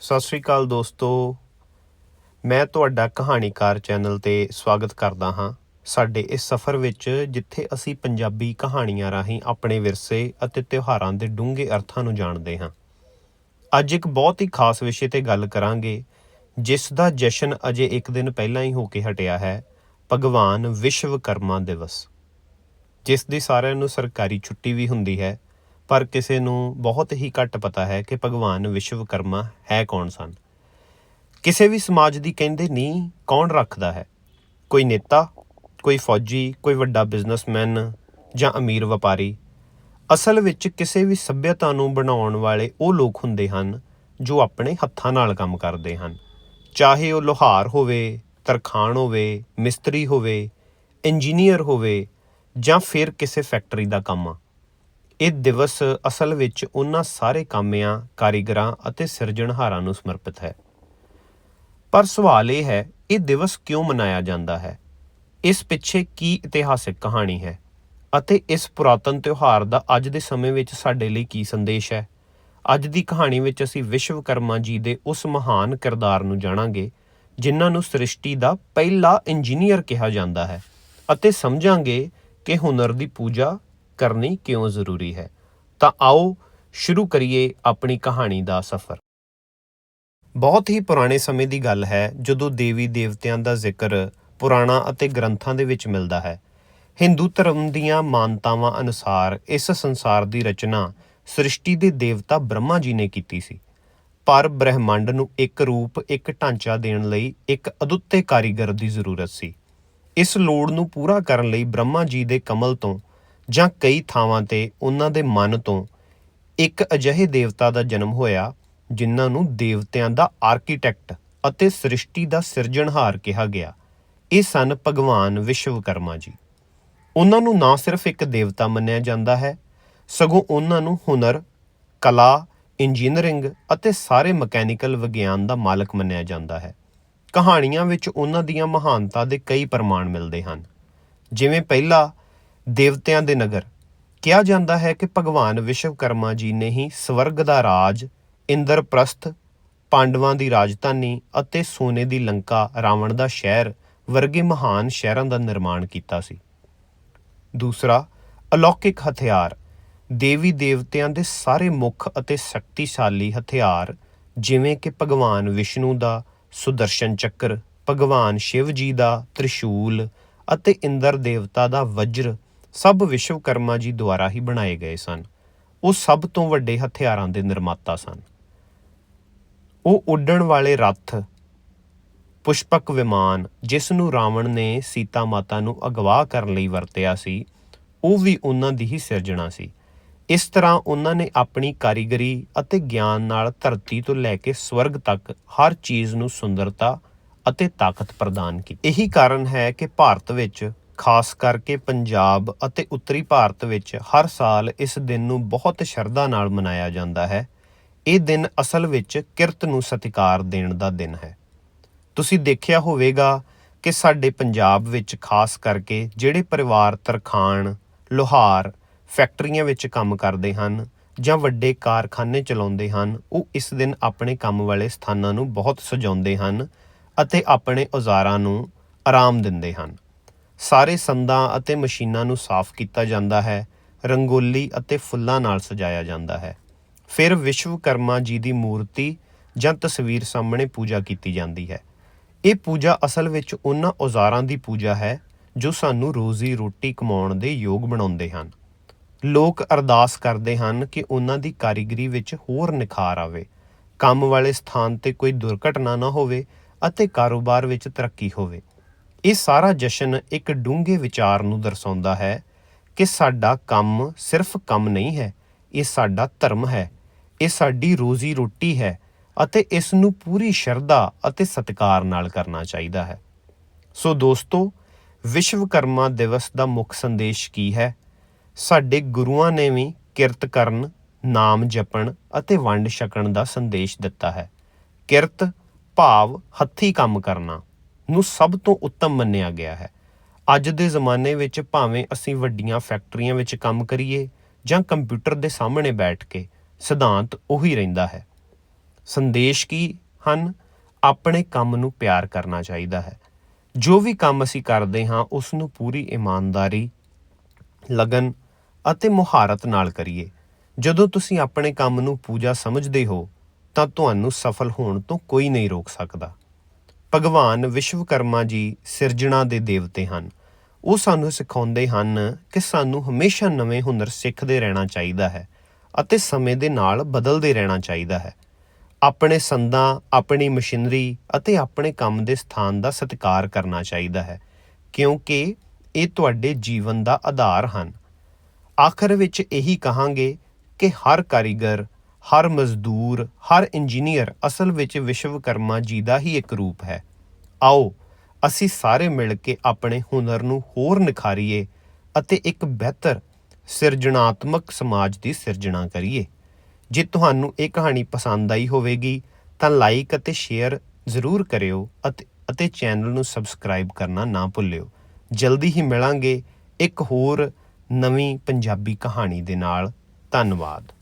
ਸਤਿ ਸ੍ਰੀ ਅਕਾਲ ਦੋਸਤੋ। ਮੈਂ ਤੁਹਾਡਾ ਕਹਾਣੀਕਾਰ ਚੈਨਲ ਤੇ ਸਵਾਗਤ ਕਰਦਾ ਹਾਂ। ਸਾਡੇ ਇਸ ਸਫ਼ਰ ਵਿੱਚ ਜਿੱਥੇ ਅਸੀਂ ਪੰਜਾਬੀ ਕਹਾਣੀਆਂ ਰਾਹੀਂ ਆਪਣੇ ਵਿਰਸੇ ਅਤੇ ਤਿਉਹਾਰਾਂ ਦੇ ਡੂੰਘੇ ਅਰਥਾਂ ਨੂੰ ਜਾਣਦੇ ਹਾਂ। ਅੱਜ ਇੱਕ ਬਹੁਤ ਹੀ ਖਾਸ ਵਿਸ਼ੇ ਤੇ ਗੱਲ ਕਰਾਂਗੇ, ਜਿਸ ਦਾ ਜਸ਼ਨ ਅਜੇ ਇੱਕ ਦਿਨ ਪਹਿਲਾਂ ਹੀ ਹੋ ਕੇ ਹਟਿਆ ਹੈ, ਭਗਵਾਨ ਵਿਸ਼ਵਕਰਮਾ ਦਿਵਸ। ਜਿਸ ਦੀ ਸਾਰਿਆਂ ਨੂੰ ਸਰਕਾਰੀ ਛੁੱਟੀ ਵੀ ਹੁੰਦੀ ਹੈ ਪਰ ਕਿਸੇ ਨੂੰ ਬਹੁਤ ਹੀ ਘੱਟ ਪਤਾ ਹੈ ਕਿ ਭਗਵਾਨ ਵਿਸ਼ਵਕਰਮਾ ਹੈ ਕੌਣ ਸਨ। ਕਿਸੇ ਵੀ ਸਮਾਜ ਦੀ ਕਹਿੰਦੇ ਨਹੀਂ ਕੌਣ ਰੱਖਦਾ ਹੈ? ਕੋਈ ਨੇਤਾ, ਕੋਈ ਫੌਜੀ, ਕੋਈ ਵੱਡਾ ਬਿਜ਼ਨਸਮੈਨ ਜਾਂ ਅਮੀਰ ਵਪਾਰੀ। ਅਸਲ ਵਿੱਚ ਕਿਸੇ ਵੀ ਸੱਭਿਅਤਾ ਨੂੰ ਬਣਾਉਣ ਵਾਲੇ ਉਹ ਲੋਕ ਹੁੰਦੇ ਹਨ ਜੋ ਆਪਣੇ ਹੱਥਾਂ ਨਾਲ ਕੰਮ ਕਰਦੇ ਹਨ। ਚਾਹੇ ਉਹ ਲੋਹਾਰ ਹੋਵੇ, ਤਰਖਾਣ ਹੋਵੇ, ਮਿਸਤਰੀ ਹੋਵੇ, ਇੰਜੀਨੀਅਰ ਹੋਵੇ ਜਾਂ ਫਿਰ ਕਿਸੇ ਫੈਕਟਰੀ ਦਾ ਕੰਮ। ਆ ਇਹ ਦਿਵਸ ਅਸਲ ਵਿੱਚ ਉਹਨਾਂ ਸਾਰੇ ਕਾਮਿਆਂ, ਕਾਰੀਗਰਾਂ ਅਤੇ ਸਿਰਜਣਹਾਰਾਂ ਨੂੰ ਸਮਰਪਿਤ ਹੈ। ਪਰ ਸਵਾਲ ਇਹ ਹੈ, ਇਹ ਦਿਵਸ ਕਿਉਂ ਮਨਾਇਆ ਜਾਂਦਾ ਹੈ? ਇਸ ਪਿੱਛੇ ਕੀ ਇਤਿਹਾਸਿਕ ਕਹਾਣੀ ਹੈ? ਅਤੇ ਇਸ ਪੁਰਾਤਨ ਤਿਉਹਾਰ ਦਾ ਅੱਜ ਦੇ ਸਮੇਂ ਵਿੱਚ ਸਾਡੇ ਲਈ ਕੀ ਸੰਦੇਸ਼ ਹੈ? ਅੱਜ ਦੀ ਕਹਾਣੀ ਵਿੱਚ ਅਸੀਂ ਵਿਸ਼ਵਕਰਮਾ ਜੀ ਦੇ ਉਸ ਮਹਾਨ ਕਿਰਦਾਰ ਨੂੰ ਜਾਣਾਂਗੇ, ਜਿਨ੍ਹਾਂ ਨੂੰ ਸ੍ਰਿਸ਼ਟੀ ਦਾ ਪਹਿਲਾ ਇੰਜੀਨੀਅਰ ਕਿਹਾ ਜਾਂਦਾ ਹੈ ਅਤੇ ਸਮਝਾਂਗੇ ਕਿ ਹੁਨਰ ਦੀ ਪੂਜਾ ਕਰਨੀ ਕਿਉਂ ਜ਼ਰੂਰੀ ਹੈ? ਤਾਂ ਆਓ ਸ਼ੁਰੂ ਕਰੀਏ ਆਪਣੀ ਕਹਾਣੀ ਦਾ ਸਫ਼ਰ। ਬਹੁਤ ਹੀ ਪੁਰਾਣੇ ਸਮੇਂ ਦੀ ਗੱਲ ਹੈ, ਜਦੋਂ ਦੇਵੀ ਦੇਵਤਿਆਂ ਦਾ ਜ਼ਿਕਰ ਪੁਰਾਣਾ ਅਤੇ ਗ੍ਰੰਥਾਂ ਦੇ ਵਿੱਚ ਮਿਲਦਾ ਹੈ। ਹਿੰਦੂ ਧਰਮ ਦੀਆਂ ਮਾਨਤਾਵਾਂ ਅਨੁਸਾਰ ਇਸ ਸੰਸਾਰ ਦੀ ਰਚਨਾ ਸ੍ਰਿਸ਼ਟੀ ਦੇ ਦੇਵਤਾ ਬ੍ਰਹਮਾ ਜੀ ਨੇ ਕੀਤੀ ਸੀ। ਪਰ ਬ੍ਰਹਿਮੰਡ ਨੂੰ ਇੱਕ ਰੂਪ, ਇੱਕ ਢਾਂਚਾ ਦੇਣ ਲਈ ਇੱਕ ਅਦੁੱਤੇ ਕਾਰੀਗਰ ਦੀ ਜ਼ਰੂਰਤ ਸੀ। ਇਸ ਲੋੜ ਨੂੰ ਪੂਰਾ ਕਰਨ ਲਈ ਬ੍ਰਹਮਾ ਜੀ ਦੇ ਕਮਲ ਤੋਂ ਜਾਂ ਕਈ ਥਾਵਾਂ ਤੇ ਉਹਨਾਂ ਦੇ ਮਨ ਤੋਂ ਇੱਕ ਅਜਿਹੇ ਦੇਵਤਾ ਦਾ ਜਨਮ ਹੋਇਆ, ਜਿਨ੍ਹਾਂ ਨੂੰ ਦੇਵਤਿਆਂ ਦਾ ਆਰਕੀਟੈਕਟ ਅਤੇ ਸ੍ਰਿਸ਼ਟੀ ਦਾ ਸਿਰਜਣਹਾਰ ਕਿਹਾ ਗਿਆ। ਇਹ ਸਨ ਭਗਵਾਨ ਵਿਸ਼ਵਕਰਮਾ ਜੀ। ਉਹਨਾਂ ਨੂੰ ਨਾ ਸਿਰਫ ਇੱਕ ਦੇਵਤਾ ਮੰਨਿਆ ਜਾਂਦਾ ਹੈ, ਸਗੋਂ ਉਹਨਾਂ ਨੂੰ ਹੁਨਰ, ਕਲਾ ਇੰਜੀਨੀਅਰਿੰਗ ਅਤੇ ਸਾਰੇ ਮਕੈਨੀਕਲ ਵਿਗਿਆਨ ਦਾ ਮਾਲਕ ਮੰਨਿਆ ਜਾਂਦਾ ਹੈ। ਕਹਾਣੀਆਂ ਵਿੱਚ ਉਹਨਾਂ ਦੀਆਂ ਮਹਾਨਤਾ ਦੇ ਕਈ ਪ੍ਰਮਾਣ ਮਿਲਦੇ ਹਨ। ਜਿਵੇਂ ਪਹਿਲਾ ਦੇਵਤਿਆਂ ਦੇ ਨਗਰ। ਕਿਹਾ ਜਾਂਦਾ ਹੈ ਕਿ ਭਗਵਾਨ ਵਿਸ਼ਵਕਰਮਾ ਜੀ ਨੇ ਹੀ ਸਵਰਗ ਦਾ ਰਾਜ, ਇੰਦਰਪ੍ਰਸਥ, ਪਾਂਡਵਾਂ ਦੀ ਰਾਜਧਾਨੀ ਅਤੇ ਸੋਨੇ ਦੀ ਲੰਕਾ, ਰਾਵਣ ਦਾ ਸ਼ਹਿਰ ਵਰਗੇ ਮਹਾਨ ਸ਼ਹਿਰਾਂ ਦਾ ਨਿਰਮਾਣ ਕੀਤਾ ਸੀ। ਦੂਸਰਾ, ਅਲੌਕਿਕ ਹਥਿਆਰ। ਦੇਵੀ ਦੇਵਤਿਆਂ ਦੇ ਸਾਰੇ ਮੁੱਖ ਅਤੇ ਸ਼ਕਤੀਸ਼ਾਲੀ ਹਥਿਆਰ ਜਿਵੇਂ ਕਿ ਭਗਵਾਨ ਵਿਸ਼ਨੂੰ ਦਾ ਸੁਦਰਸ਼ਨ ਚੱਕਰ, ਭਗਵਾਨ ਸ਼ਿਵ ਜੀ ਦਾ ਤ੍ਰਿਸ਼ੂਲ ਅਤੇ ਇੰਦਰ ਦੇਵਤਾ ਦਾ ਵਜਰ ਸਭ ਵਿਸ਼ਵਕਰਮਾ ਜੀ ਦੁਆਰਾ ਹੀ ਬਣਾਏ ਗਏ ਸਨ। ਉਹ ਸਭ ਤੋਂ ਵੱਡੇ ਹਥਿਆਰਾਂ ਦੇ ਨਿਰਮਾਤਾ ਸਨ। ਉਹ ਉੱਡਣ ਵਾਲੇ ਰੱਥ, ਪੁਸ਼ਪਕ ਵਿਮਾਨ, ਜਿਸ ਨੂੰ ਰਾਵਣ ਨੇ ਸੀਤਾ ਮਾਤਾ ਨੂੰ ਅਗਵਾ ਕਰਨ ਲਈ ਵਰਤਿਆ ਸੀ, ਉਹ ਵੀ ਉਹਨਾਂ ਦੀ ਹੀ ਸਿਰਜਣਾ ਸੀ। ਇਸ ਤਰ੍ਹਾਂ ਉਹਨਾਂ ਨੇ ਆਪਣੀ ਕਾਰੀਗਰੀ ਅਤੇ ਗਿਆਨ ਨਾਲ ਧਰਤੀ ਤੋਂ ਲੈ ਕੇ ਸਵਰਗ ਤੱਕ ਹਰ ਚੀਜ਼ ਨੂੰ ਸੁੰਦਰਤਾ ਅਤੇ ਤਾਕਤ ਪ੍ਰਦਾਨ ਕੀਤੀ। ਇਹੀ ਕਾਰਨ ਹੈ ਕਿ ਭਾਰਤ ਵਿੱਚ ਖਾਸ ਕਰਕੇ ਪੰਜਾਬ ਅਤੇ ਉੱਤਰੀ ਭਾਰਤ ਵਿੱਚ ਹਰ ਸਾਲ ਇਸ ਦਿਨ ਨੂੰ ਬਹੁਤ ਸ਼ਰਧਾ ਨਾਲ ਮਨਾਇਆ ਜਾਂਦਾ ਹੈ। ਇਹ ਦਿਨ ਅਸਲ ਵਿੱਚ ਕਿਰਤ ਨੂੰ ਸਤਿਕਾਰ ਦੇਣ ਦਾ ਦਿਨ ਹੈ। ਤੁਸੀਂ ਦੇਖਿਆ ਹੋਵੇਗਾ ਕਿ ਸਾਡੇ ਪੰਜਾਬ ਵਿੱਚ ਖਾਸ ਕਰਕੇ ਜਿਹੜੇ ਪਰਿਵਾਰ ਤਰਖਾਣ, ਲੋਹਾਰ, ਫੈਕਟਰੀਆਂ ਵਿੱਚ ਕੰਮ ਕਰਦੇ ਹਨ ਜਾਂ ਵੱਡੇ ਕਾਰਖਾਨੇ ਚਲਾਉਂਦੇ ਹਨ, ਉਹ ਇਸ ਦਿਨ ਆਪਣੇ ਕੰਮ ਵਾਲੇ ਸਥਾਨਾਂ ਨੂੰ ਬਹੁਤ ਸਜਾਉਂਦੇ ਹਨ ਅਤੇ ਆਪਣੇ ਔਜ਼ਾਰਾਂ ਨੂੰ ਆਰਾਮ ਦਿੰਦੇ ਹਨ। ਸਾਰੇ ਸੰਦਾਂ ਅਤੇ ਮਸ਼ੀਨਾਂ ਨੂੰ ਸਾਫ਼ ਕੀਤਾ ਜਾਂਦਾ ਹੈ, ਰੰਗੋਲੀ ਅਤੇ ਫੁੱਲਾਂ ਨਾਲ ਸਜਾਇਆ ਜਾਂਦਾ ਹੈ। ਫਿਰ ਵਿਸ਼ਵਕਰਮਾ ਜੀ ਦੀ ਮੂਰਤੀ ਜਾਂ ਤਸਵੀਰ ਸਾਹਮਣੇ ਪੂਜਾ ਕੀਤੀ ਜਾਂਦੀ ਹੈ। ਇਹ ਪੂਜਾ ਅਸਲ ਵਿੱਚ ਉਹਨਾਂ ਔਜ਼ਾਰਾਂ ਦੀ ਪੂਜਾ ਹੈ, ਜੋ ਸਾਨੂੰ ਰੋਜ਼ੀ ਰੋਟੀ ਕਮਾਉਣ ਦੇ ਯੋਗ ਬਣਾਉਂਦੇ ਹਨ। ਲੋਕ ਅਰਦਾਸ ਕਰਦੇ ਹਨ ਕਿ ਉਹਨਾਂ ਦੀ ਕਾਰੀਗਰੀ ਵਿੱਚ ਹੋਰ ਨਿਖਾਰ ਆਵੇ। ਕੰਮ ਵਾਲੇ ਸਥਾਨ ਤੇ ਕੋਈ ਦੁਰਘਟਨਾ ਨਾ ਹੋਵੇ ਅਤੇ ਕਾਰੋਬਾਰ ਵਿੱਚ ਤਰੱਕੀ ਹੋਵੇ। ਇਹ ਸਾਰਾ ਜਸ਼ਨ ਇੱਕ ਡੂੰਘੇ ਵਿਚਾਰ ਨੂੰ ਦਰਸਾਉਂਦਾ ਹੈ ਕਿ ਸਾਡਾ ਕੰਮ ਸਿਰਫ ਕੰਮ ਨਹੀਂ ਹੈ, ਇਹ ਸਾਡਾ ਧਰਮ ਹੈ, ਇਹ ਸਾਡੀ ਰੋਜ਼ੀ ਰੋਟੀ ਹੈ ਅਤੇ ਇਸ ਨੂੰ ਪੂਰੀ ਸ਼ਰਧਾ ਅਤੇ ਸਤਿਕਾਰ ਨਾਲ ਕਰਨਾ ਚਾਹੀਦਾ ਹੈ। ਸੋ ਦੋਸਤੋ, ਵਿਸ਼ਵਕਰਮਾ ਦਿਵਸ ਦਾ ਮੁੱਖ ਸੰਦੇਸ਼ ਕੀ ਹੈ? ਸਾਡੇ ਗੁਰੂਆਂ ਨੇ ਵੀ ਕਿਰਤ ਕਰਨ, ਨਾਮ ਜਪਣ ਅਤੇ ਵੰਡ ਛਕਣ ਦਾ ਸੰਦੇਸ਼ ਦਿੱਤਾ ਹੈ। ਕਿਰਤ, ਭਾਵ, ਹੱਥੀ ਕੰਮ ਕਰਨਾ। ਨੂੰ ਸਭ ਤੋਂ ਉੱਤਮ ਮੰਨਿਆ ਗਿਆ ਹੈ। ਅੱਜ ਦੇ ਜ਼ਮਾਨੇ ਵਿੱਚ ਭਾਵੇਂ ਅਸੀਂ ਵੱਡੀਆਂ ਫੈਕਟਰੀਆਂ ਵਿੱਚ ਕੰਮ ਕਰੀਏ ਜਾਂ ਕੰਪਿਊਟਰ ਦੇ ਸਾਹਮਣੇ ਬੈਠ ਕੇ, ਸਿਧਾਂਤ ਉਹੀ ਰਹਿੰਦਾ ਹੈ। ਸੰਦੇਸ਼ ਕੀ ਹਨ? ਆਪਣੇ ਕੰਮ ਨੂੰ ਪਿਆਰ ਕਰਨਾ ਚਾਹੀਦਾ ਹੈ। ਜੋ ਵੀ ਕੰਮ ਅਸੀਂ ਕਰਦੇ ਹਾਂ, ਉਸ ਨੂੰ ਪੂਰੀ ਇਮਾਨਦਾਰੀ, ਲਗਨ ਅਤੇ ਮੁਹਾਰਤ ਨਾਲ ਕਰੀਏ। ਜਦੋਂ ਤੁਸੀਂ ਆਪਣੇ ਕੰਮ ਨੂੰ ਪੂਜਾ ਸਮਝਦੇ ਹੋ, ਤਾਂ ਤੁਹਾਨੂੰ ਸਫਲ ਹੋਣ ਤੋਂ ਕੋਈ ਨਹੀਂ ਰੋਕ ਸਕਦਾ। ਭਗਵਾਨ ਵਿਸ਼ਵਕਰਮਾ ਜੀ ਸਿਰਜਣਾ ਦੇ ਦੇਵਤੇ ਹਨ। ਉਹ ਸਾਨੂੰ ਸਿਖਾਉਂਦੇ ਹਨ ਕਿ ਸਾਨੂੰ ਹਮੇਸ਼ਾ ਨਵੇਂ ਹੁਨਰ ਸਿੱਖਦੇ ਰਹਿਣਾ ਚਾਹੀਦਾ ਹੈ ਅਤੇ ਸਮੇਂ ਦੇ ਨਾਲ ਬਦਲਦੇ ਰਹਿਣਾ ਚਾਹੀਦਾ ਹੈ। ਆਪਣੇ ਸੰਦਾਂ, ਆਪਣੀ ਮਸ਼ੀਨਰੀ ਅਤੇ ਆਪਣੇ ਕੰਮ ਦੇ ਸਥਾਨ ਦਾ ਸਤਿਕਾਰ ਕਰਨਾ ਚਾਹੀਦਾ ਹੈ, ਕਿਉਂਕਿ ਇਹ ਤੁਹਾਡੇ ਜੀਵਨ ਦਾ ਆਧਾਰ ਹਨ। ਆਖਰ ਵਿੱਚ ਇਹੀ ਕਹਾਂਗੇ ਕਿ ਹਰ ਕਾਰੀਗਰ ਹਰ ਮਜ਼ਦੂਰ, ਹਰ ਇੰਜੀਨੀਅਰ ਅਸਲ ਵਿੱਚ ਵਿਸ਼ਵਕਰਮਾ ਜੀ ਦਾ ਹੀ ਇੱਕ ਰੂਪ ਹੈ। ਆਓ, ਅਸੀਂ ਸਾਰੇ ਮਿਲ ਕੇ ਆਪਣੇ ਹੁਨਰ ਨੂੰ ਹੋਰ ਨਿਖਾਰੀਏ ਅਤੇ ਇੱਕ ਬਿਹਤਰ, ਸਿਰਜਣਾਤਮਕ ਸਮਾਜ ਦੀ ਸਿਰਜਣਾ ਕਰੀਏ। ਜੇ ਤੁਹਾਨੂੰ ਇਹ ਕਹਾਣੀ ਪਸੰਦ ਆਈ ਹੋਵੇਗੀ, ਤਾਂ ਲਾਈਕ ਅਤੇ ਸ਼ੇਅਰ ਜ਼ਰੂਰ ਕਰਿਓ ਅਤੇ ਅਤੇ ਚੈਨਲ ਨੂੰ ਸਬਸਕ੍ਰਾਈਬ ਕਰਨਾ ਨਾ ਭੁੱਲਿਓ। ਜਲਦੀ ਹੀ ਮਿਲਾਂਗੇ ਇੱਕ ਹੋਰ ਨਵੀਂ ਪੰਜਾਬੀ ਕਹਾਣੀ ਦੇ ਨਾਲ। ਧੰਨਵਾਦ।